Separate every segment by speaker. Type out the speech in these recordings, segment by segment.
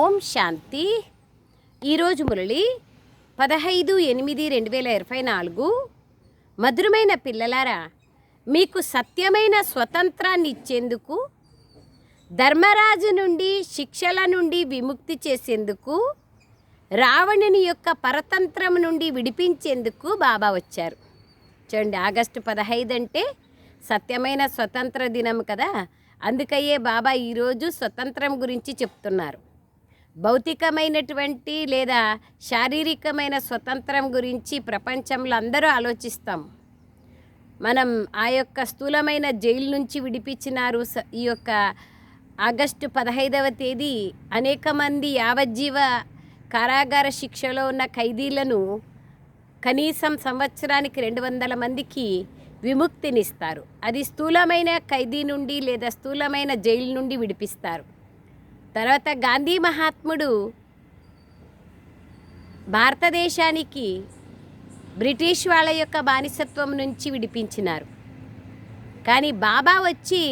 Speaker 1: ఓం శాంతి. ఈరోజు మురళి పదహైదు ఎనిమిది రెండు వేల ఇరవై నాలుగు. మధురమైన పిల్లలారా మీకు సత్యమైన స్వతంత్రాన్ని ఇచ్చేందుకు ధర్మరాజు నుండి శిక్షల నుండి విముక్తి చేసేందుకు రావణుని యొక్క పరతంత్రం నుండి విడిపించేందుకు బాబా వచ్చారు. చూడండి ఆగస్టు పదహైదు అంటే సత్యమైన స్వతంత్ర దినం కదా. అందుకయ్యే బాబా ఈరోజు స్వతంత్రం గురించి చెప్తున్నారు. భౌతికమైనటువంటి లేదా శారీరకమైన స్వతంత్రం గురించి ప్రపంచంలో అందరూ ఆలోచిస్తాం. మనం ఆ యొక్క స్థూలమైన జైలు నుంచి విడిపించినారు స- ఈ యొక్క ఆగస్టు పదహైదవ తేదీ. అనేక మంది యావజ్జీవ కారాగార శిక్షలో ఉన్న ఖైదీలను కనీసం సంవత్సరానికి రెండు వందల మందికి విముక్తినిస్తారు. అది స్థూలమైన ఖైదీ నుండి లేదా స్థూలమైన జైలు నుండి విడిపిస్తారు. తర్వాత గాంధీ మహాత్ముడు భారతదేశానికి బ్రిటిష్ వాళ్ళ యొక్క బానిసత్వం నుంచి విడిపించినారు. కానీ బాబా వచ్చి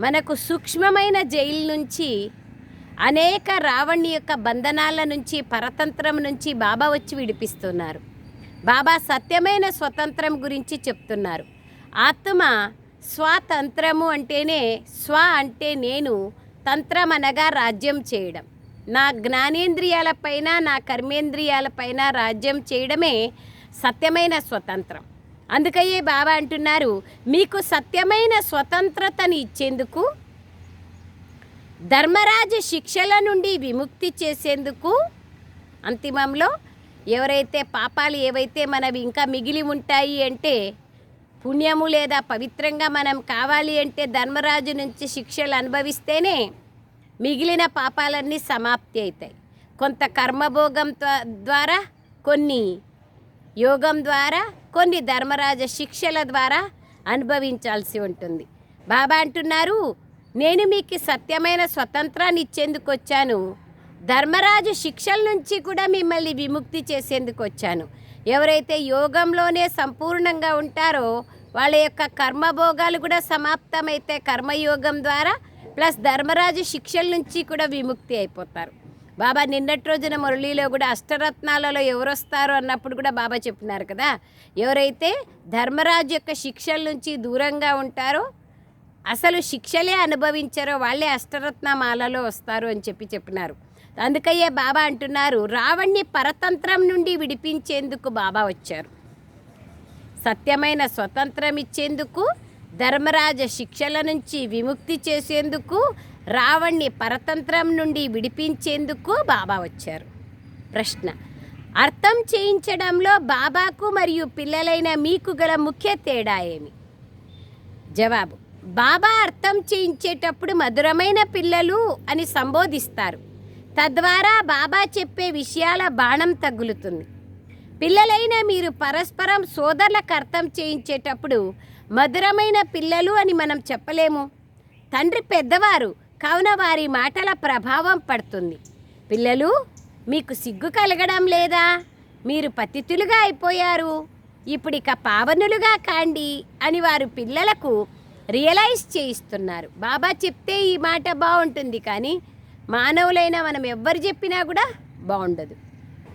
Speaker 1: మనకు సూక్ష్మమైన జైలు నుంచి అనేక రావణి యొక్క బంధనాల నుంచి పరతంత్రం నుంచి బాబా వచ్చి విడిపిస్తున్నారు. బాబా సత్యమైన స్వతంత్రం గురించి చెప్తున్నారు. ఆత్మ స్వాతంత్రము అంటేనే స్వ అంటే నేను తంత్రం అనగా రాజ్యం చేయడం. నా జ్ఞానేంద్రియాలపైన నా కర్మేంద్రియాలపైన రాజ్యం చేయడమే సత్యమైన స్వతంత్రం. అందుకయ్యే బాబా అంటున్నారు మీకు సత్యమైన స్వతంత్రతని ఇచ్చేందుకు ధర్మరాజు శిక్షల నుండి విముక్తి చేసేందుకు అంతిమంలో ఎవరైతే పాపాలు ఏవైతే మనవి ఇంకా మిగిలి ఉంటాయి అంటే పుణ్యము లేదా పవిత్రంగా మనం కావాలి అంటే ధర్మరాజు నుంచి శిక్షలు అనుభవిస్తేనే మిగిలిన పాపాలన్నీ సమాప్తి అవుతాయి. కొంత కర్మభోగం ద్వారా కొన్ని యోగం ద్వారా కొన్ని ధర్మరాజ శిక్షల ద్వారా అనుభవించాల్సి ఉంటుంది. బాబా అంటున్నారు నేను మీకు సత్యమైన స్వతంత్రాన్ని ఇచ్చేందుకు వచ్చాను. ధర్మరాజు శిక్షల నుంచి కూడా మిమ్మల్ని విముక్తి చేసేందుకు వచ్చాను. ఎవరైతే యోగంలోనే సంపూర్ణంగా ఉంటారో వాళ్ళ యొక్క కర్మభోగాలు కూడా సమాప్తమైతే కర్మయోగం ద్వారా ప్లస్ ధర్మరాజు శిక్షల నుంచి కూడా విముక్తి అయిపోతారు. బాబా నిన్నటి రోజున మురళిలో కూడా అష్టరత్నాలలో ఎవరు వస్తారు అన్నప్పుడు కూడా బాబా చెప్పినారు కదా ఎవరైతే ధర్మరాజు యొక్క శిక్షల నుంచి దూరంగా ఉంటారో అసలు శిక్షలే అనుభవించారో వాళ్ళే అష్టరత్నమాలలో వస్తారు అని చెప్పి చెప్పినారు. అందుకయ్యే బాబా అంటున్నారు రావణ్ణి పరతంత్రం నుండి విడిపించేందుకు బాబా వచ్చారు. సత్యమైన స్వతంత్రం ఇచ్చేందుకు ధర్మరాజ శిక్షల నుంచి విముక్తి చేసేందుకు రావణ్ణి పరతంత్రం నుండి విడిపించేందుకు బాబా వచ్చారు. ప్రశ్న అర్థం చేయించడంలో బాబాకు మరియు పిల్లలైన మీకు గల ముఖ్య తేడా ఏమి? జవాబు బాబా అర్థం చేయించేటప్పుడు మధురమైన పిల్లలు అని సంబోధిస్తారు. తద్వారా బాబా చెప్పే విషయాల బాణం తగులుతుంది. పిల్లలైన మీరు పరస్పరం సోదరులకు అర్థం చేయించేటప్పుడు మధురమైన పిల్లలు అని మనం చెప్పలేము. తండ్రి పెద్దవారు కావున వారి మాటల ప్రభావం పడుతుంది. పిల్లలు మీకు సిగ్గు కలగడం లేదా? మీరు పతితులుగా అయిపోయారు. ఇప్పుడు ఇక పావనులుగా కాండి అని వారు పిల్లలకు రియలైజ్ చేయిస్తున్నారు. బాబా చెప్తే ఈ మాట బాగుంటుంది కానీ మానవులైన మనం ఎవ్వరు చెప్పినా కూడా బాగుండదు.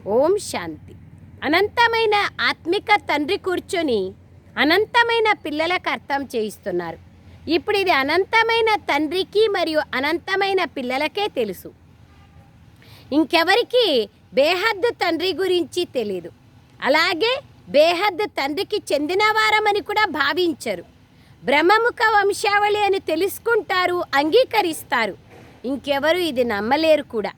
Speaker 1: ఓం శాంతి. అనంతమైన ఆత్మిక తండ్రి కూర్చొని అనంతమైన పిల్లలకు అర్థం చేయిస్తున్నారు. ఇప్పుడు ఇది అనంతమైన తండ్రికి మరియు అనంతమైన పిల్లలకే తెలుసు. ఇంకెవరికి బేహద్దు తండ్రి గురించి తెలియదు అలాగే బేహద్దు తండ్రికి చెందిన వారమని కూడా భావించరు. బ్రహ్మముఖ వంశావళి అని తెలుసుకుంటారు అంగీకరిస్తారు. ఇంకెవరు ఇది నమ్మలేరు కూడా.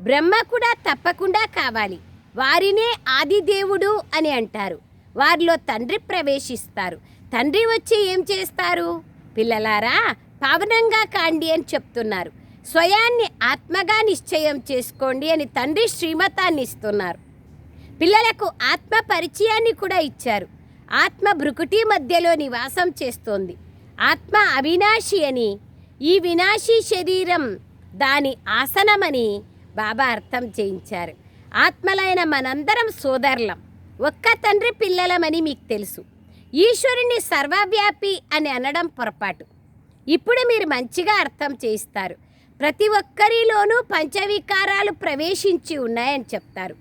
Speaker 1: బ్రహ్మ కూడా తప్పకుండా కావాలి. వారినే ఆదిదేవుడు అని అంటారు. వారిలో తండ్రి ప్రవేశిస్తారు. తండ్రి వచ్చి ఏం చేస్తారు? పిల్లలారా పావనంగా కాండి అని చెప్తున్నారు. స్వయాన్ని ఆత్మగా నిశ్చయం చేసుకోండి అని తండ్రి శ్రీమతాన్ని ఇస్తున్నారు. పిల్లలకు ఆత్మ పరిచయాన్ని కూడా ఇచ్చారు. ఆత్మ భృకుటి మధ్యలో నివాసం చేస్తోంది. ఆత్మ అవినాశి అని ఈ వినాశీ శరీరం దాని ఆసనమని బాబా అర్థం చేయించారు. ఆత్మలైన మనందరం సోదరులం. ఒక్క తండ్రి పిల్లలమని మీకు తెలుసు. ఈశ్వరుని సర్వవ్యాపి అని అనడం పొరపాటు. ఇప్పుడు మీరు మంచిగా అర్థం చేయిస్తారు. ప్రతి ఒక్కరిలోనూ పంచవికారాలు ప్రవేశించి ఉన్నాయని చెప్తారు.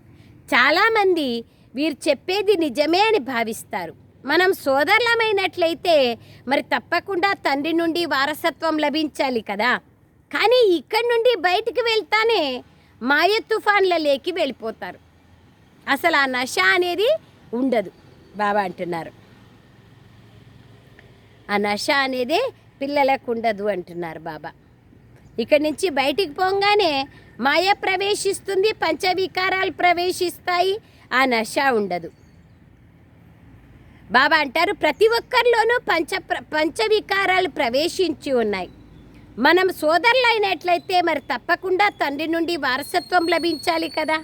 Speaker 1: చాలామంది వీరు చెప్పేది నిజమే అని భావిస్తారు. మనం సోదరులమైనట్లయితే మరి తప్పకుండా తండ్రి నుండి వారసత్వం లభించాలి కదా. కానీ ఇక్కడి నుండి బయటికి వెళ్తానే మాయ తుఫాన్లలోకి వెళ్ళిపోతారు. అసలు ఆ నష అనేది ఉండదు బాబా అంటున్నారు. ఆ నష అనేది పిల్లలకు ఉండదు అంటున్నారు బాబా. ఇక్కడి నుంచి బయటికి పోగానే మాయ ప్రవేశిస్తుంది పంచవికారాలు ప్రవేశిస్తాయి ఆ నష ఉండదు. బాబా అంటారు ప్రతి ఒక్కరిలోనూ పంచ ప్ర- పంచవికారాలు ప్రవేశించి ఉన్నాయి. మనం సోదరులు అయినట్లయితే మరి తప్పకుండా తండ్రి నుండి వారసత్వం లభించాలి కదా.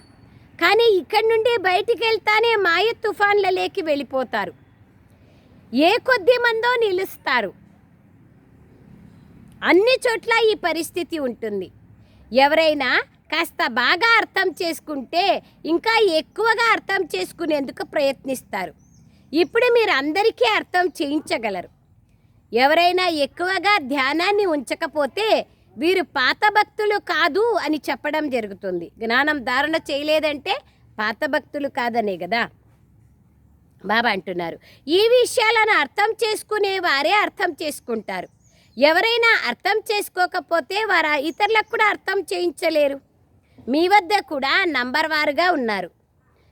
Speaker 1: కానీ ఇక్కడి నుండి బయటికి వెళ్తానే మాయ తుఫాన్లలోకి వెళ్ళిపోతారు. ఏ కొద్ది మందో నిలుస్తారు. అన్ని చోట్ల ఈ పరిస్థితి ఉంటుంది. ఎవరైనా కాస్త బాగా అర్థం చేసుకుంటే ఇంకా ఎక్కువగా అర్థం చేసుకునేందుకు ప్రయత్నిస్తారు. ఇప్పుడు మీరు అందరికీ అర్థం చేయించగలరు. ఎవరైనా ఎక్కువగా ధ్యానాన్ని ఉంచకపోతే వీరు పాత భక్తులు కాదు అని చెప్పడం జరుగుతుంది. జ్ఞానం ధారణ చేయలేదంటే పాత భక్తులు కాదనే కదా? బాబా అంటున్నారు. ఈ విషయాలను అర్థం చేసుకునే వారే అర్థం చేసుకుంటారు. ఎవరైనా అర్థం చేసుకోకపోతే వారు ఇతరులకు కూడా అర్థం చేయించలేరు. మీ వద్ద కూడా నంబర్ వారుగా ఉన్నారు.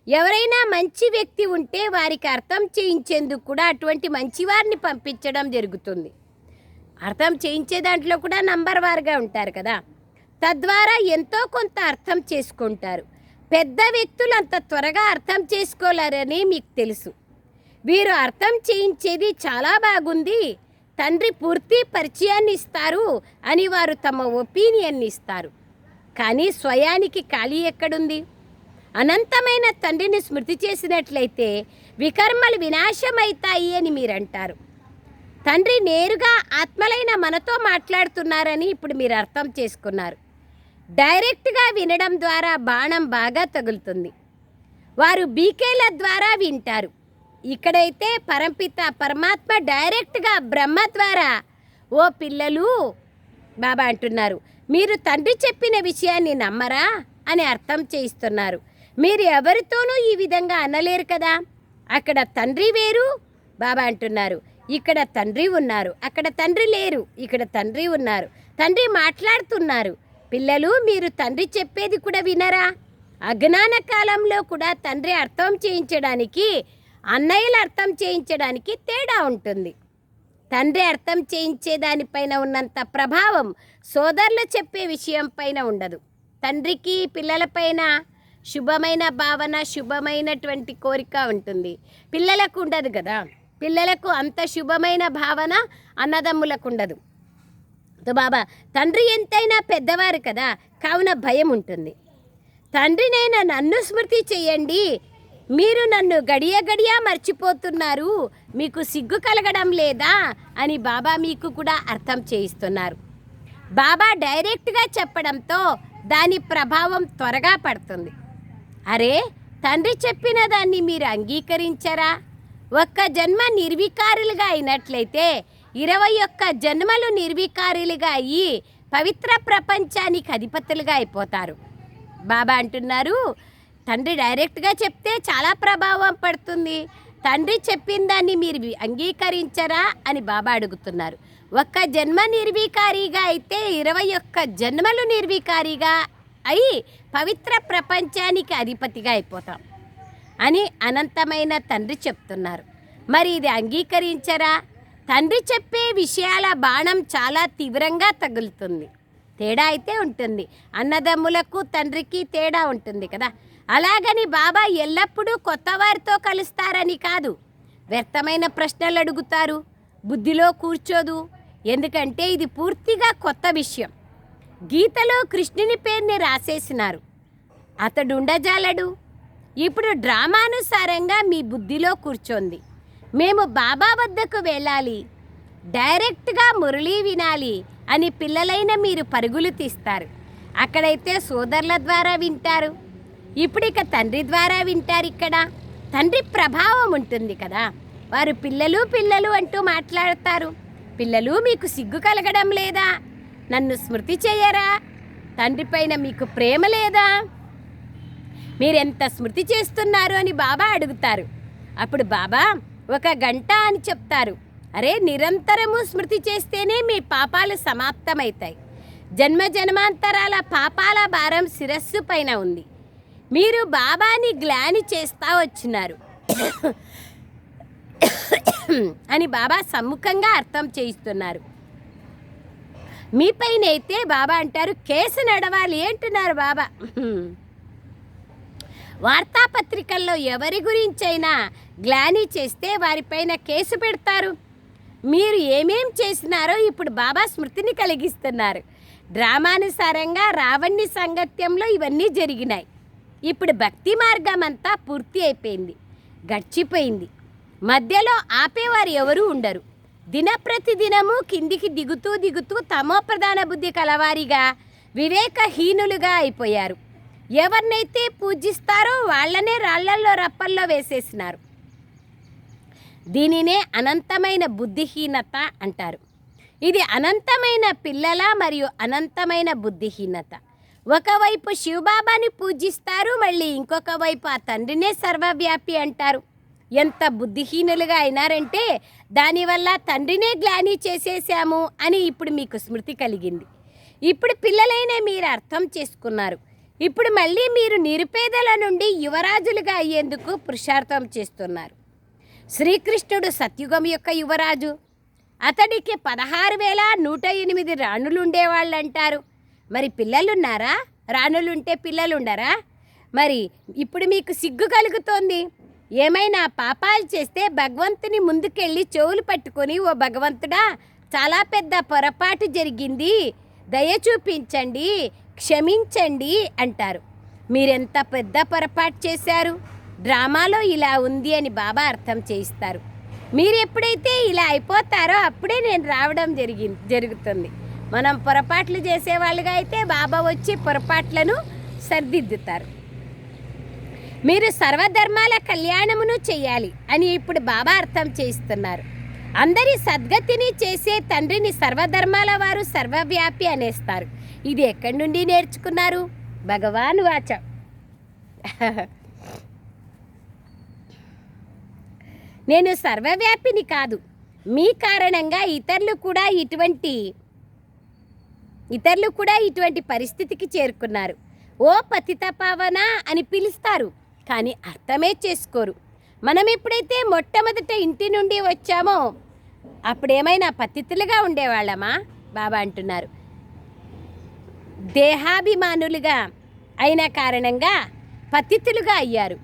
Speaker 1: ఎవరైనా మంచి వ్యక్తి ఉంటే వారికి అర్థం చేయించేందుకు కూడా అటువంటి మంచివారిని పంపించడం జరుగుతుంది. అర్థం చేయించే దాంట్లో కూడా నంబర్ వారుగా ఉంటారు కదా. తద్వారా ఎంతో కొంత అర్థం చేసుకుంటారు. పెద్ద వ్యక్తులు అంత త్వరగా అర్థం చేసుకోలేరని మీకు తెలుసు. వీరు అర్థం చేయించేది చాలా బాగుంది. తండ్రి పూర్తి పరిచయాన్ని ఇస్తారు అని వారు తమ ఒపీనియన్ని ఇస్తారు. కానీ స్వయానికి ఖాళీ ఎక్కడుంది? అనంతమైన తండ్రిని స్మృతి చేసినట్లయితే వికర్మలు వినాశమైతాయి అని మీరు అంటారు తండ్రి నేరుగా ఆత్మలైన మనతో మాట్లాడుతున్నారని ఇప్పుడు మీరు అర్థం చేసుకున్నారు. డైరెక్ట్గా వినడం ద్వారా బాణం బాగా తగులుతుంది. వారు బీకేల ద్వారా వింటారు. ఇక్కడైతే పరంపిత పరమాత్మ డైరెక్ట్గా బ్రహ్మ ద్వారా ఓ పిల్లలు బాబా అంటున్నారు. మీరు తండ్రి చెప్పిన విషయాన్ని నమ్మరా అని అర్థం చేయిస్తున్నారు. మీరు ఎవరితోనూ ఈ విధంగా అనలేరు కదా? అక్కడ తండ్రి వేరు బాబా అంటున్నారు. ఇక్కడ తండ్రి ఉన్నారు. అక్కడ తండ్రి లేరు. ఇక్కడ తండ్రి ఉన్నారు. తండ్రి మాట్లాడుతున్నారు. పిల్లలు మీరు తండ్రి చెప్పేది కూడా వినరా? అజ్ఞాన కాలంలో కూడా తండ్రి అర్థం చేయించడానికి అన్నయ్యలు అర్థం చేయించడానికి తేడా ఉంటుంది. తండ్రి అర్థం చేయించే దానిపైన ఉన్నంత ప్రభావం సోదరులు చెప్పే విషయం పైన ఉండదు. తండ్రికి పిల్లలపైన శుభమైన భావన శుభమైనటువంటి కోరిక ఉంటుంది. పిల్లలకు ఉండదు కదా. పిల్లలకు అంత శుభమైన భావన అన్నదమ్ములకు ఉండదు. తో బాబా తండ్రి ఎంతైనా పెద్దవారు కదా. కావున భయం ఉంటుంది. తండ్రినైనా నన్ను స్మృతి చేయండి. మీరు నన్ను గడియ గడియ మర్చిపోతున్నారు. మీకు సిగ్గు కలగడం లేదా అని బాబా మీకు కూడా అర్థం చేయిస్తున్నారు. బాబా డైరెక్ట్గా చెప్పడంతో దాని ప్రభావం త్వరగా పడుతుంది. అరే తండ్రి చెప్పిన దాన్ని మీరు అంగీకరించరా? ఒక్క జన్మ నిర్వికారులుగా అయినట్లయితే ఇరవై ఒక్క జన్మలు నిర్వికారులుగా అయ్యి పవిత్ర ప్రపంచానికి అధిపతులుగా అయిపోతారు. బాబా అంటున్నారు తండ్రి డైరెక్ట్గా చెప్తే చాలా ప్రభావం పడుతుంది. తండ్రి చెప్పిన దాన్ని మీరు అంగీకరించరా అని బాబా అడుగుతున్నారు. ఒక్క జన్మ నిర్వికారిగా అయితే ఇరవై ఒక్క జన్మలు నిర్వికారిగా అయి పవిత్ర ప్రపంచానికి అధిపతిగా అయిపోతాం అని అనంతమైన తండ్రి చెప్తున్నారు. మరి ఇది అంగీకరించరా? తండ్రి చెప్పే విషయాల బాణం చాలా తీవ్రంగా తగులుతుంది. తేడా అయితే ఉంటుంది. అన్నదమ్ములకు తండ్రికి తేడా ఉంటుంది కదా. అలాగని బాబా ఎల్లప్పుడూ కొత్త వారితో కలుస్తారని కాదు. వ్యర్థమైన ప్రశ్నలు అడుగుతారు. బుద్ధిలో కూర్చోదు. ఎందుకంటే ఇది పూర్తిగా కొత్త విషయం. గీతలో కృష్ణుని పేరుని రాసేసినారు. అతడు ఉండజాలడు ఇప్పుడు డ్రామానుసారంగా మీ బుద్ధిలో కూర్చోంది. మేము బాబా వద్దకు వెళ్ళాలి. డైరెక్ట్గా మురళీ వినాలి అని పిల్లలైన మీరు పరుగులు తీస్తారు. అక్కడైతే సోదరుల ద్వారా వింటారు. ఇప్పుడు ఇక తండ్రి ద్వారా వింటారు ఇక్కడ. తండ్రి ప్రభావం ఉంటుంది కదా. వారు పిల్లలు పిల్లలు అంటూ మాట్లాడతారు. పిల్లలు మీకు సిగ్గు కలగడం లేదా? నన్ను స్మృతి చేయరా? తండ్రి పైన మీకు ప్రేమ లేదా? మీరెంత స్మృతి చేస్తున్నారు అని బాబా అడుగుతారు. అప్పుడు బాబా ఒక గంట అని చెప్తారు. అరే నిరంతరము స్మృతి చేస్తేనే మీ పాపాలు సమాప్తమవుతాయి జన్మ జన్మాంతరాల పాపాల భారం శిరస్సు పైన ఉంది. మీరు బాబాని గ్లాని చేస్తా వచ్చినారు. అని బాబా సమ్ముఖంగా అర్థం చేయిస్తున్నారు. మీ పైన అయితే బాబా అంటారు కేసు నడవాలి అంటున్నారు బాబా. వార్తాపత్రికల్లో ఎవరి గురించైనా గ్లాని చేస్తే వారిపైన కేసు పెడతారు. మీరు ఏమేం చేసినారో ఇప్పుడు బాబా స్మృతిని కలిగిస్తున్నారు. డ్రామానుసారంగా రావణ్ణి సంగత్యంలో ఇవన్నీ జరిగినాయి. ఇప్పుడు భక్తి మార్గం అంతా పూర్తి అయిపోయింది. గడిచిపోయింది. మధ్యలో ఆపేవారు ఎవరూ ఉండరు. దినప్రతిదినము కిందికి దిగుతూ దిగుతూ తమో ప్రధాన బుద్ధి కలవారిగా వివేకహీనులుగా అయిపోయారు. ఎవరినైతే పూజిస్తారో వాళ్ళనే రాళ్ళల్లో రప్పల్లో వేసేసినారు. దీనినే అనంతమైన బుద్ధిహీనత అంటారు. ఇది అనంతమైన పిల్లల మరియు అనంతమైన బుద్ధిహీనత. ఒకవైపు శివబాబాని పూజిస్తారు మళ్ళీ ఇంకొక వైపు ఆ తండ్రినే సర్వవ్యాపి అంటారు. ఎంత బుద్ధిహీనులుగా అయినారంటే దానివల్ల తండ్రినే గ్లాని చేసేసాము అని ఇప్పుడు మీకు స్మృతి కలిగింది. ఇప్పుడు పిల్లలైన మీరు అర్థం చేసుకున్నారు. ఇప్పుడు మళ్ళీ మీరు నిరుపేదల నుండి యువరాజులుగా అయ్యేందుకు పురుషార్థం చేస్తున్నారు. శ్రీకృష్ణుడు సత్యుగం యొక్క యువరాజు. అతడికి పదహారు వేల నూట ఎనిమిది రాణులు ఉండేవాళ్ళు అంటారు మరి పిల్లలున్నారా? రాణులుంటే పిల్లలుండరా? మరి ఇప్పుడు మీకు సిగ్గు కలుగుతోంది. ఏమైనా పాపాలు చేస్తే భగవంతుని ముందుకెళ్ళి చెవులు పట్టుకొని ఓ భగవంతుడా చాలా పెద్ద పొరపాటు జరిగింది. దయ చూపించండి క్షమించండి అంటారు. మీరెంత పెద్ద పొరపాటు చేశారు? డ్రామాలో ఇలా ఉంది అని బాబా అర్థం చేయిస్తారు. మీరు ఎప్పుడైతే ఇలా అయిపోతారో అప్పుడే నేను రావడం జరిగి జరుగుతుంది. మనం పొరపాట్లు చేసేవాళ్ళుగా అయితే బాబా వచ్చి పొరపాట్లను సరిదిద్దుతారు. మీరు సర్వధర్మాల కళ్యాణమును చేయాలి అని ఇప్పుడు బాబా అర్థం చేయిస్తున్నారు. అందరి సద్గతిని చేసే తండ్రిని సర్వధర్మాల వారు సర్వవ్యాపి అనేస్తారు. ఇది ఎక్కడి నుండి నేర్చుకున్నారు? భగవాన్ వాచ. నేను సర్వవ్యాపిని కాదు. మీ కారణంగా ఇతరులు కూడా ఇటువంటి ఇతరులు కూడా ఇటువంటి పరిస్థితికి చేరుకున్నారు. ఓ పతితపావన అని పిలుస్తారు. కానీ అర్థమే చేసుకోరు. మనం ఎప్పుడైతే మొట్టమొదట ఇంటి నుండి వచ్చామో అప్పుడేమైనా పతితులుగా ఉండేవాళ్ళమా? బాబా అంటున్నారు. దేహాభిమానులుగా అయిన కారణంగా పతితులుగా అయ్యారు.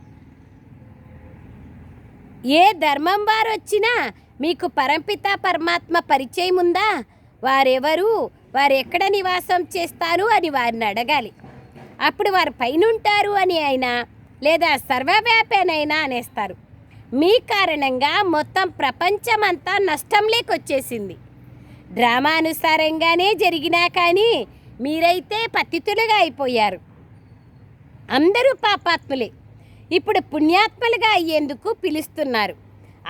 Speaker 1: ఏ ధర్మం వారు వచ్చినా మీకు పరంపిత పరమాత్మ పరిచయం ఉందా? వారెవరు? వారు ఎక్కడ నివాసం చేస్తారు అని వారిని అడగాలి. అప్పుడు వారు పైనుంటారు అని అయినా లేదా సర్వవ్యాపేనైనా అనేస్తారు. మీ కారణంగా మొత్తం ప్రపంచమంతా నష్టంలోకి వచ్చేసింది డ్రామానుసారంగానే జరిగినా కానీ మీరైతే పతితులుగా అయిపోయారు. అందరూ పాపాత్ములే. ఇప్పుడు పుణ్యాత్మలుగా అయ్యేందుకు పిలుస్తున్నారు.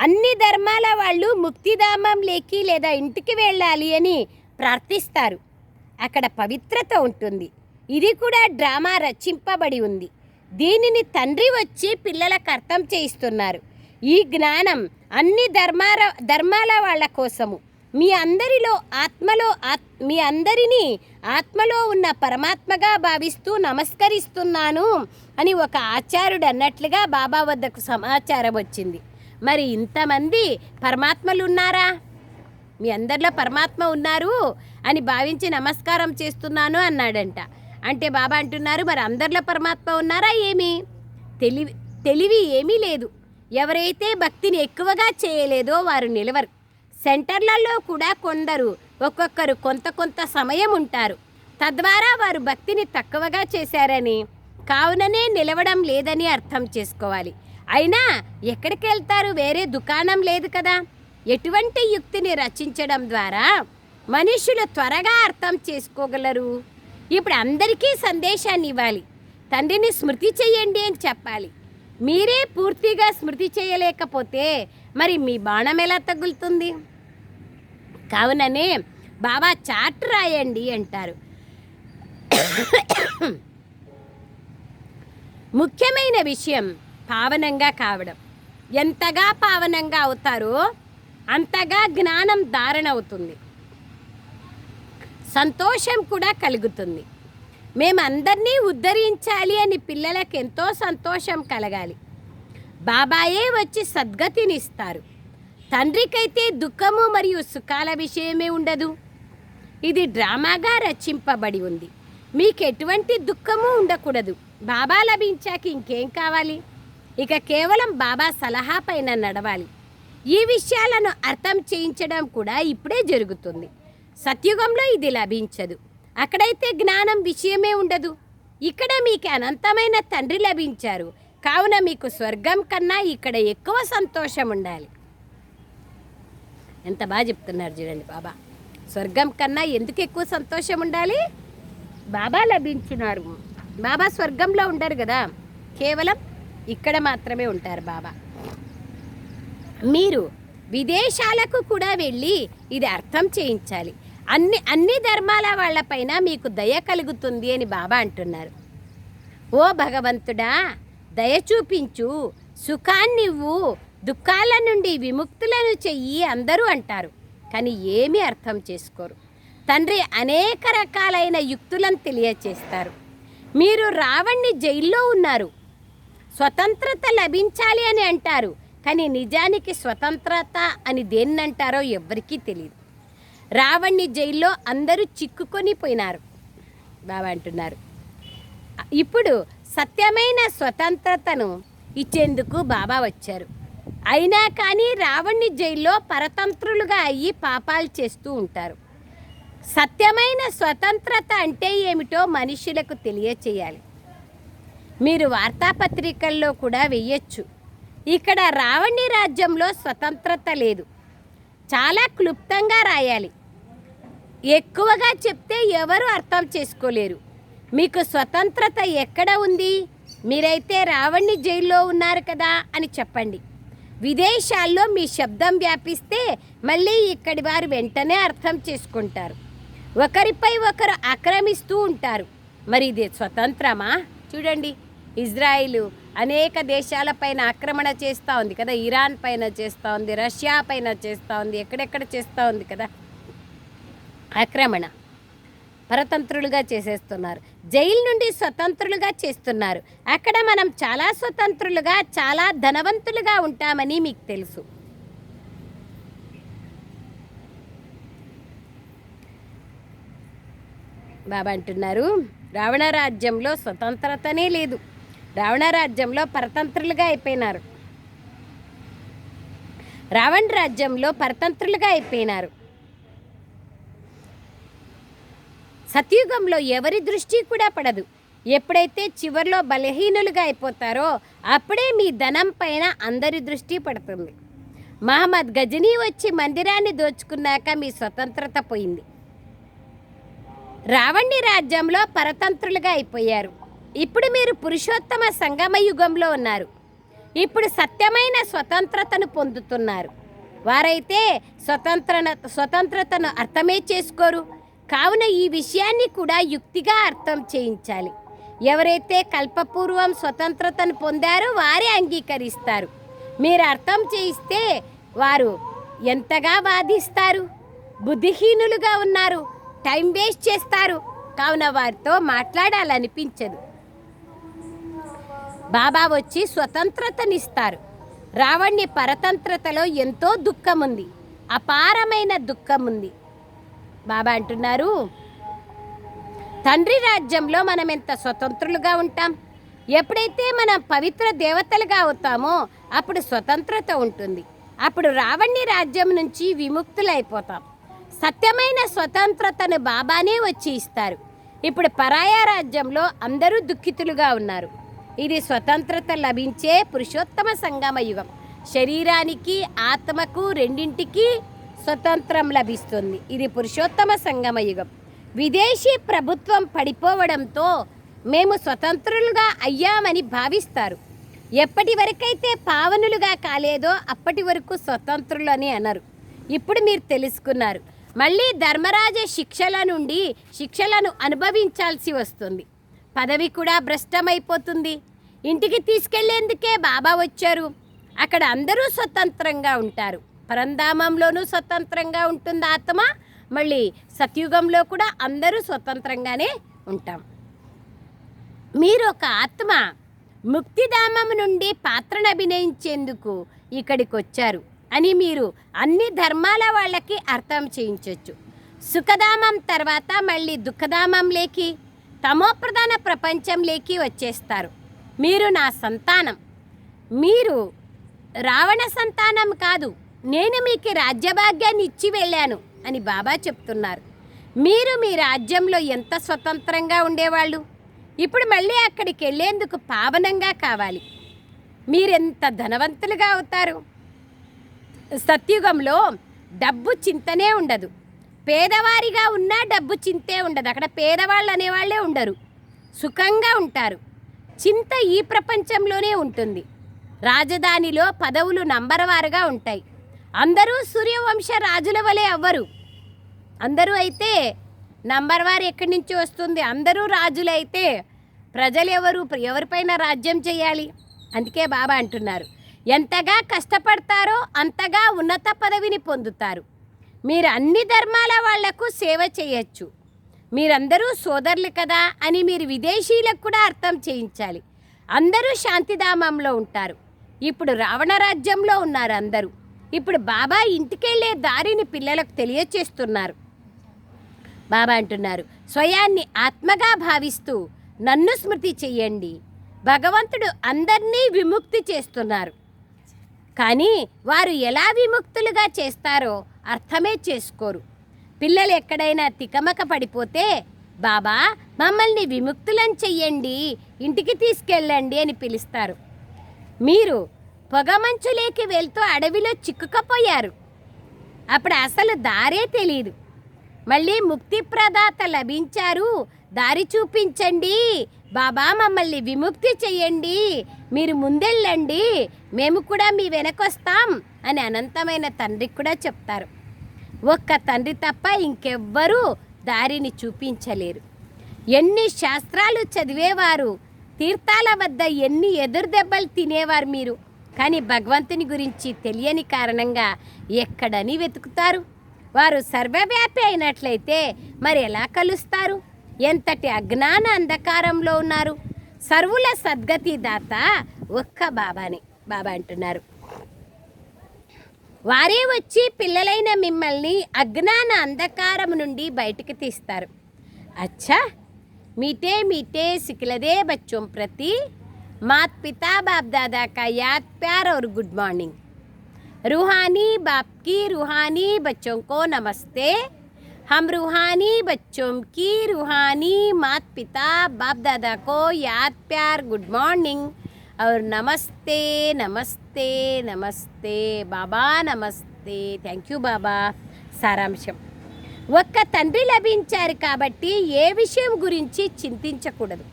Speaker 1: అన్ని ధర్మాల వాళ్ళు ముక్తిధామం లేకి లేదా ఇంటికి వెళ్ళాలి అని ప్రార్థిస్తారు. అక్కడ పవిత్రత ఉంటుంది. ఇది కూడా డ్రామా రచింపబడి ఉంది. దీనిని తండ్రి వచ్చి పిల్లలకు అర్థం చేయిస్తున్నారు. ఈ జ్ఞానం అన్ని ధర్మాల ధర్మాల వాళ్ళ కోసము. మీ అందరిలో ఆత్మలో ఆత్ మీ అందరినీ ఆత్మలో ఉన్న పరమాత్మగా భావిస్తూ నమస్కరిస్తున్నాను అని ఒక ఆచార్యుడు అన్నట్లుగా బాబా వద్దకు సమాచారం వచ్చింది. మరి ఇంతమంది పరమాత్మలు ఉన్నారా మీ అందరిలో పరమాత్మ ఉన్నారు అని భావించి నమస్కారం చేస్తున్నాను అన్నాడంట. అంటే బాబా అంటున్నారు మరి అందరిలో పరమాత్మ ఉన్నారా ఏమి? తెలివి తెలివి ఏమీ లేదు. ఎవరైతే భక్తిని ఎక్కువగా చేయలేదో వారు నిలవరు. సెంటర్లలో కూడా కొందరు ఒక్కొక్కరు కొంత కొంత సమయం ఉంటారు. తద్వారా వారు భక్తిని తక్కువగా చేశారని కావుననే నిలవడం లేదని అర్థం చేసుకోవాలి. అయినా ఎక్కడికి వెళ్తారు? వేరే దుకాణం లేదు కదా. ఎటువంటి యుక్తిని రచించడం ద్వారా మనుషులు త్వరగా అర్థం చేసుకోగలరు? ఇప్పుడు అందరికీ సందేశాన్ని ఇవ్వాలి. తండ్రిని స్మృతి చేయండి అని చెప్పాలి. మీరే పూర్తిగా స్మృతి చేయలేకపోతే మరి మీ బాణం ఎలా తగులుతుంది? కావుననే బాబా చాట్ రాయండి అంటారు. ముఖ్యమైన విషయం పావనంగా కావడం. ఎంతగా పావనంగా అవుతారో అంతగా జ్ఞానం ధారణ అవుతుంది. సంతోషం కూడా కలుగుతుంది. మేమందరినీ ఉద్ధరించాలి అని పిల్లలకు ఎంతో సంతోషం కలగాలి. బాబాయే వచ్చి సద్గతినిస్తారు. తండ్రికైతే దుఃఖము మరియు సుఖాల విషయమే ఉండదు. ఇది డ్రామాగా రచింపబడి ఉంది. మీకు ఎటువంటి దుఃఖము ఉండకూడదు. బాబా లభించాక ఇంకేం కావాలి? ఇక కేవలం బాబా సలహా పైన నడవాలి. ఈ విషయాలను అర్థం చేయించడం కూడా ఇప్పుడే జరుగుతుంది. సత్యుగంలో ఇది లభించదు. అక్కడైతే జ్ఞానం విషయమే ఉండదు. ఇక్కడ మీకు అనంతమైన తండ్రి లభించారు. కావున మీకు స్వర్గం కన్నా ఇక్కడ ఎక్కువ సంతోషం ఉండాలి. ఎంత బాగా చెప్తున్నారు చూడండి బాబా. స్వర్గం కన్నా ఎందుకు ఎక్కువ సంతోషం ఉండాలి? బాబా లభించినారు. బాబా స్వర్గంలో ఉండరు కదా. కేవలం ఇక్కడ మాత్రమే ఉంటారు బాబా. మీరు విదేశాలకు కూడా వెళ్ళి ఇది అర్థం చేయించాలి. అన్ని అన్ని ధర్మాల వాళ్ళపైన మీకు దయ కలుగుతుంది అని బాబా అంటున్నారు. ఓ భగవంతుడా దయ చూపించు సుఖాన్నివ్వు దుఃఖాల నుండి విముక్తులను చెయ్యి అందరూ అంటారు కానీ ఏమీ అర్థం చేసుకోరు. తండ్రి అనేక రకాలైన యుక్తులను తెలియచేస్తారు. మీరు రావణ్ణి జైల్లో ఉన్నారు. స్వతంత్రత లభించాలి అని అంటారు కానీ నిజానికి స్వతంత్రత అని దేన్నంటారో ఎవ్వరికీ తెలియదు రావణ్ణి జైల్లో అందరూ చిక్కుకొని పోయినారు. బాబా అంటున్నారు. ఇప్పుడు సత్యమైన స్వతంత్రతను ఇచ్చేందుకు బాబా వచ్చారు. అయినా కానీ రావణ్ణి జైల్లో పరతంత్రులుగా అయ్యి పాపాలు చేస్తూ ఉంటారు. సత్యమైన స్వతంత్రత అంటే ఏమిటో మనుషులకు తెలియచేయాలి. మీరు వార్తాపత్రికల్లో కూడా వెయ్యొచ్చు ఇక్కడ రావణి రాజ్యంలో స్వతంత్రత లేదు. చాలా క్లుప్తంగా రాయాలి. ఎక్కువగా చెప్తే ఎవరు అర్థం చేసుకోలేరు. మీకు స్వతంత్రత ఎక్కడ ఉంది? మీరైతే రావణ్ణి జైల్లో ఉన్నారు కదా అని చెప్పండి. విదేశాల్లో మీ శబ్దం వ్యాపిస్తే మళ్ళీ ఇక్కడి వారు వెంటనే అర్థం చేసుకుంటారు. ఒకరిపై ఒకరు ఆక్రమిస్తూ ఉంటారు. మరి ఇది స్వతంత్రమా? చూడండి ఇజ్రాయిల్ అనేక దేశాలపైన ఆక్రమణ చేస్తూ ఉంది కదా. ఇరాన్ పైన చేస్తూ ఉంది రష్యా పైన చేస్తూ ఉంది ఎక్కడెక్కడ చేస్తూ ఉంది కదా. ఆక్రమణ. పరతంత్రులుగా చేసేస్తున్నారు. జైలు నుండి స్వతంత్రులుగా చేస్తున్నారు. అక్కడ మనం చాలా స్వతంత్రులుగా చాలా ధనవంతులుగా ఉంటామని మీకు తెలుసు. బాబా అంటున్నారు రావణ రాజ్యంలో స్వతంత్రతనే లేదు. రావణ రాజ్యంలో పరతంత్రులుగా అయిపోయినారు. రావణ రాజ్యంలో పరతంత్రులుగా అయిపోయినారు. సత్యుగంలో ఎవరి దృష్టి కూడా పడదు. ఎప్పుడైతే చివర్లో బలహీనులుగా అయిపోతారో అప్పుడే మీ ధనం పైన అందరి దృష్టి పడుతుంది. మహమ్మద్ గజనీ వచ్చి మందిరాన్ని దోచుకున్నాక మీ స్వతంత్రత పోయింది. రావణి రాజ్యంలో పరతంత్రులుగా అయిపోయారు. ఇప్పుడు మీరు పురుషోత్తమ సంగమ యుగంలో ఉన్నారు. ఇప్పుడు సత్యమైన స్వతంత్రతను పొందుతున్నారు. వారైతే స్వతంత్ర స్వతంత్రతను అర్థమే చేసుకోరు. కావున ఈ విషయాన్ని కూడా యుక్తిగా అర్థం చేయించాలి. ఎవరైతే కల్పపూర్వం స్వతంత్రతను పొందారో వారే అంగీకరిస్తారు. మీరు అర్థం చేయిస్తే వారు ఎంతగా వాదిస్తారు? బుద్ధిహీనులుగా ఉన్నారు టైం వేస్ట్ చేస్తారు. కావున వారితో మాట్లాడాలనిపించదు. బాబా వచ్చి స్వతంత్రతనిస్తారు. రావణ్ణి పరతంత్రతలో ఎంతో దుఃఖం ఉంది అపారమైన దుఃఖం ఉంది బాబా అంటున్నారు తండ్రి రాజ్యంలో మనం ఎంత స్వతంత్రులుగా ఉంటాం? ఎప్పుడైతే మనం పవిత్ర దేవతలుగా అవుతామో అప్పుడు స్వతంత్రత ఉంటుంది. అప్పుడు రావణ్ణి రాజ్యం నుంచి విముక్తులైపోతాం. సత్యమైన స్వతంత్రతను బాబానే వచ్చి ఇస్తారు. ఇప్పుడు పరాయా రాజ్యంలో అందరూ దుఃఖితులుగా ఉన్నారు. ఇది స్వతంత్రత లభించే పురుషోత్తమ సంగమ యుగం. శరీరానికి ఆత్మకు రెండింటికి స్వతంత్రం లభిస్తుంది. ఇది పురుషోత్తమ సంగమ యుగం. విదేశీ ప్రభుత్వం పడిపోవడంతో మేము స్వతంత్రులుగా అయ్యామని భావిస్తారు. ఎప్పటి వరకైతే పావనులుగా కాలేదో అప్పటి వరకు స్వతంత్రులు అని అనరు. ఇప్పుడు మీరు తెలుసుకున్నారు. మళ్ళీ ధర్మరాజ శిక్షల నుండి శిక్షలను అనుభవించాల్సి వస్తుంది. పదవి కూడా భ్రష్టమైపోతుంది. ఇంటికి తీసుకెళ్ళేందుకే బాబా వచ్చారు. అక్కడ అందరూ స్వతంత్రంగా ఉంటారు. పరంధామంలోనూ స్వతంత్రంగా ఉంటుంది ఆత్మ? మళ్ళీ సత్యుగంలో కూడా అందరూ స్వతంత్రంగానే ఉంటాం. మీరు ఒక ఆత్మ ముక్తిధామం నుండి పాత్రను అభినయించేందుకు ఇక్కడికి వచ్చారు అని మీరు అన్ని ధర్మాల వాళ్ళకి అర్థం చేయించవచ్చు సుఖధామం తర్వాత మళ్ళీ దుఃఖధామంలోకి తమోప్రధాన ప్రపంచంలోకి వచ్చేస్తారు. మీరు నా సంతానం. మీరు రావణ సంతానం కాదు. నేను మీకు రాజ్యభాగ్యాన్ని ఇచ్చి వెళ్ళాను అని బాబా చెప్తున్నారు. మీరు మీ రాజ్యంలో ఎంత స్వతంత్రంగా ఉండేవాళ్ళు? ఇప్పుడు మళ్ళీ అక్కడికి వెళ్ళేందుకు పావనంగా కావాలి. మీరెంత ధనవంతులుగా అవుతారు? సత్యుగంలో డబ్బు చింతనే ఉండదు. పేదవారిగా ఉన్నా డబ్బు చింతే ఉండదు. అక్కడ పేదవాళ్ళు అనేవాళ్ళే ఉండరు. సుఖంగా ఉంటారు. చింత ఈ ప్రపంచంలోనే ఉంటుంది. రాజధానిలో పదవులు నంబరవారుగా ఉంటాయి. అందరూ సూర్యవంశ రాజుల వలె అవ్వరు. అందరూ అయితే నంబర్ వారు ఎక్కడి నుంచి వస్తుంది? అందరూ రాజులు అయితే ప్రజలు ఎవరు ఎవరిపైన రాజ్యం చేయాలి? అందుకే బాబా అంటున్నారు. ఎంతగా కష్టపడతారో అంతగా ఉన్నత పదవిని పొందుతారు. మీరు అన్ని ధర్మాల వాళ్ళకు సేవ చేయొచ్చు. మీరందరూ సోదరులు కదా అని మీరు విదేశీయులకు కూడా అర్థం చేయించాలి. అందరూ శాంతిధామంలో ఉంటారు. ఇప్పుడు రావణ రాజ్యంలో ఉన్నారు అందరూ. ఇప్పుడు బాబా ఇంటికెళ్ళే దారిని పిల్లలకు తెలియచేస్తున్నారు. బాబా అంటున్నారు స్వయాన్ని ఆత్మగా భావిస్తూ నన్ను స్మృతి చెయ్యండి. భగవంతుడు అందరినీ విముక్తి చేస్తున్నారు. కానీ వారు ఎలా విముక్తులుగా చేస్తారో అర్థమే చేసుకోరు. పిల్లలు ఎక్కడైనా తికమక పడిపోతే బాబా మమ్మల్ని విముక్తులను చెయ్యండి ఇంటికి తీసుకెళ్ళండి అని పిలుస్తారు. మీరు పొగమంచులేకి వెళ్తూ అడవిలో చిక్కుకపోయారు. అప్పుడు అసలు దారే తెలియదు మళ్ళీ ముక్తి ప్రదాత లభించారు. దారి చూపించండి. బాబా మమ్మల్ని విముక్తి చెయ్యండి. మీరు ముందెళ్ళండి. మేము కూడా మీ వెనకొస్తాం అని అనంతమైన తండ్రికి కూడా చెప్తారు. ఒక్క తండ్రి తప్ప ఇంకెవ్వరూ దారిని చూపించలేరు. ఎన్ని శాస్త్రాలు చదివేవారు. తీర్థాల వద్ద ఎన్ని ఎదురు దెబ్బలు తినేవారు మీరు. కానీ భగవంతుని గురించి తెలియని కారణంగా ఎక్కడని వెతుకుతారు? వారు సర్వవ్యాపి అయినట్లయితే మరి ఎలా కలుస్తారు? ఎంతటి అజ్ఞాన అంధకారంలో ఉన్నారు? సర్వుల సద్గతి దాత ఒక్క బాబాని బాబా అంటున్నారు. వారే వచ్చి పిల్లలైన మిమ్మల్ని అజ్ఞాన అంధకారం నుండి బయటకు తీస్తారు. అచ్చా! మీటే మీటే సికిలదే బచ్చం ప్రతి मात पिता बाप दादा का याद प्यार और गुड मॉर्निंग रूहानी बाप की रूहानी बच्चों को नमस्ते हम रूहानी बच्चों की रूहानी मात पिता बाप दादा को याद प्यार गुड मॉर्निंग और नमस्ते नमस्ते नमस्ते बाबा नमस्ते थैंक यू बाबा సారాంశం ఒక్క తండ్రి లభించారు కాబట్టి ఏ విషయం గురించి చింతించకూడదు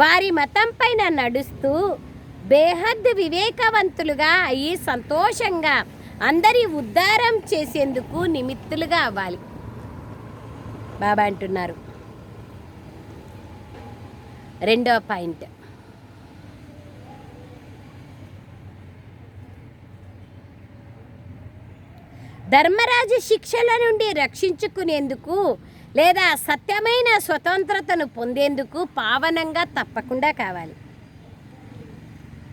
Speaker 1: వారి మతం పైన నడుస్తూ బేహద్ వివేకవంతులుగా అయ్యి సంతోషంగా అందరి ఉద్ధారం చేసేందుకు నిమిత్తులుగా అవ్వాలి. బాబా అంటున్నారు. రెండో పాయింట్. ధర్మరాజు శిక్షల నుండి రక్షించుకునేందుకు లేదా సత్యమైన స్వతంత్రతను పొందేందుకు పావనంగా తప్పకుండా కావాలి.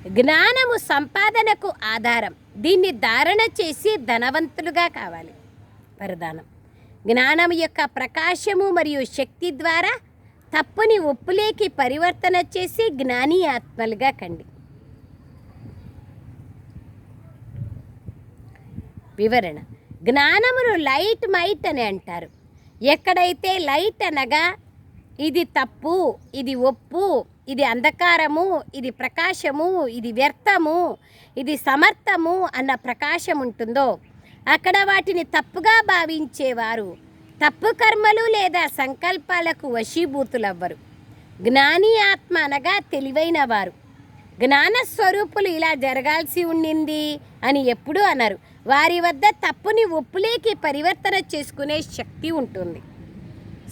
Speaker 1: జ్ఞానము సంపాదనకు ఆధారం. దీన్ని ధారణ చేసి ధనవంతులుగా కావాలి. వరదానం జ్ఞానం యొక్క ప్రకాశము మరియు శక్తి ద్వారా తప్పుని ఒప్పులేకి పరివర్తన చేసి జ్ఞాని ఆత్మలుగా కండి. వివరణ. జ్ఞానమును లైట్ మైట్ అని అంటారు. ఎక్కడైతే లైట్ అనగా ఇది తప్పు ఇది ఒప్పు ఇది అంధకారము ఇది ప్రకాశము ఇది వ్యర్థము ఇది సమర్థము అన్న ప్రకాశం ఉంటుందో అక్కడ వాటిని తప్పుగా భావించేవారు. తప్పు కర్మలు లేదా సంకల్పాలకు వశీభూతులవ్వరు. జ్ఞాని ఆత్మ అనగా తెలివైన వారు జ్ఞాన స్వరూపులు ఇలా జరగాల్సి ఉండింది అని ఎప్పుడూ అన్నారు వారి వద్ద తప్పుని ఒప్పులేకి పరివర్తన చేసుకునే శక్తి ఉంటుంది.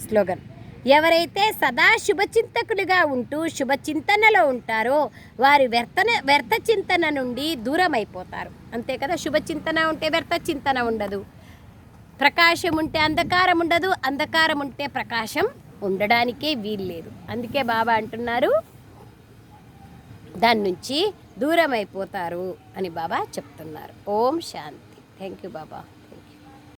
Speaker 1: స్లోగన్. ఎవరైతే సదా శుభచింతకులుగా ఉంటూ శుభచింతనలో ఉంటారో వారి వ్యర్థన వ్యర్థ చింతన నుండి దూరం అయిపోతారు అంతే కదా? శుభచింతన ఉంటే వ్యర్థ చింతన ఉండదు. ప్రకాశం ఉంటే అంధకారం ఉండదు. అంధకారం ఉంటే ప్రకాశం ఉండడానికే వీల్లేదు. అందుకే బాబా అంటున్నారు దాని నుంచి దూరం అయిపోతారు అని బాబా చెప్తున్నారు. ఓం శాంతి. Thank you Baba.